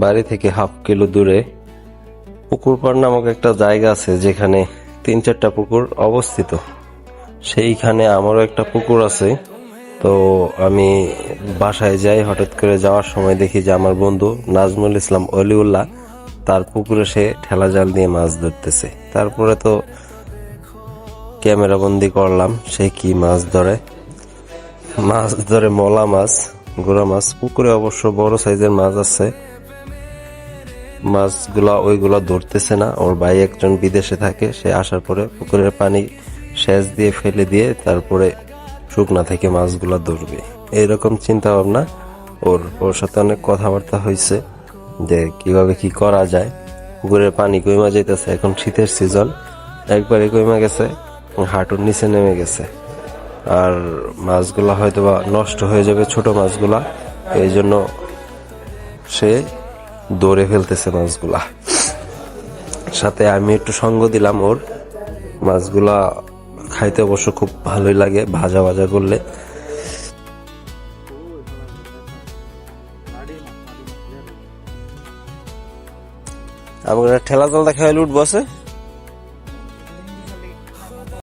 বাড়ি থেকে half kilo দূরে পুকুরপাড় নামক একটা জায়গা আছে যেখানে তিন চারটা পুকুর অবস্থিত। সেইখানে আমারও একটা পুকুর আছে। তো আমি বাসায় যাই, হঠাৎ করে যাওয়ার সময় দেখি যে আমার বন্ধু নাজমুল ইসলাম অলিউল্লাহ, তার পুকুরে সে ঠেলা জাল দিয়ে মাছ ধরতেছে। তারপরে তো ক্যামেরা বন্দি করলাম, সে কি মাছ ধরে? মাছ ধরে মলা মাছ, গোড়া মাছ, পুকুরে অবশ্য বড় সাইজের মাছ আছে। মাছগুলা ওইগুলা ধরতেছে না। ওর ভাই একজন বিদেশে থাকে, সে আসার পরে পুকুরের পানি সেচ দিয়ে ফেলে দিয়ে তারপরে শুকনা থেকে মাছগুলা ধরবে। এইরকম চিন্তা ভাবনা ওর ওর সাথে অনেক কথাবার্তা হয়েছে যে কীভাবে কি করা যায়। পুকুরের পানি কইমা যাইতেছে, এখন শীতের সিজন। একবারে কইমা গেছে, হাঁটুর নিচে নেমে গেছে। আর মাছগুলা হয়তো বা নষ্ট হয়ে যাবে ছোট মাছগুলা। এই জন্য সে দৌড়ে ফেলতেছে মাছগুলা। সাথে আমি একটু সঙ্গ দিলাম ওর। মাছগুলা খাইতে অবশ্য খুব ভালোই লাগে, ভাজা ভাজা করলে। আমাকে ঠেলা জালটা খাইলে উঠবো আছে?